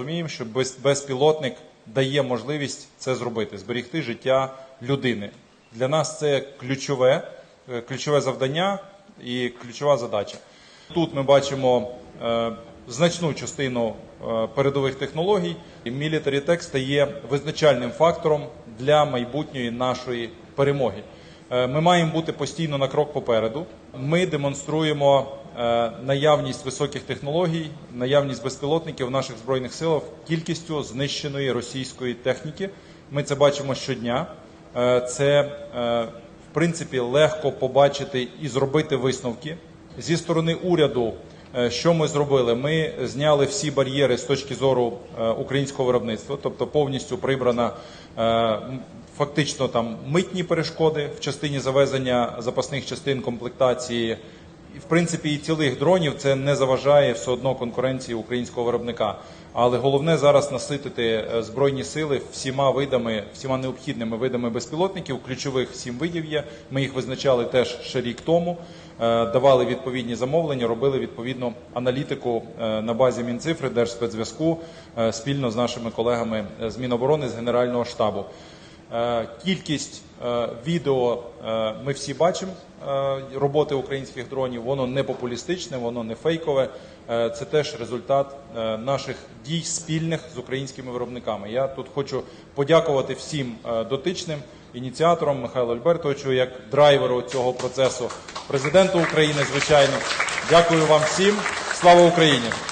Розуміємо, що безпілотник дає можливість це зробити, зберігти життя людини. Для нас це ключове, е, ключове завдання і ключова задача. Тут ми бачимо е, значну частину е, передових технологій, і Military стає визначальним фактором для майбутньої нашої перемоги. Е, Ми маємо бути постійно на крок попереду. Ми демонструємо е, наявність високих технологій, наявність безпілотників в наших збройних силах кількістю знищеної російської техніки. Ми це бачимо щодня. Е, Це в принципі легко побачити і зробити висновки зі сторони уряду. Е, Що ми зробили? Ми зняли всі бар'єри з точки зору е, українського виробництва, тобто повністю прибрана е, фактично там митні перешкоди в частині завезення запасних частин комплектації. В принципі, і цілих дронів це не заважає все одно конкуренції українського виробника. Але головне зараз наситити е, збройні сили всіма видами, всіма необхідними видами безпілотників. Ключових сім видів є. Ми їх визначали теж ще рік тому. е, Давали відповідні замовлення, робили відповідну аналітику е, на базі Мінцифри, Держспецзв'язку спільно з нашими колегами з Міноборони з Генерального штабу. Е, Кількість е, відео е, ми всі бачимо роботи українських дронів. Воно не популістичне, воно не фейкове. Це теж результат наших дій спільних з українськими виробниками. Я тут хочу подякувати всім дотичним ініціаторам Михайлу Альбертовичу як драйверу цього процесу, президенту України, звичайно. Дякую вам всім. Слава Україні!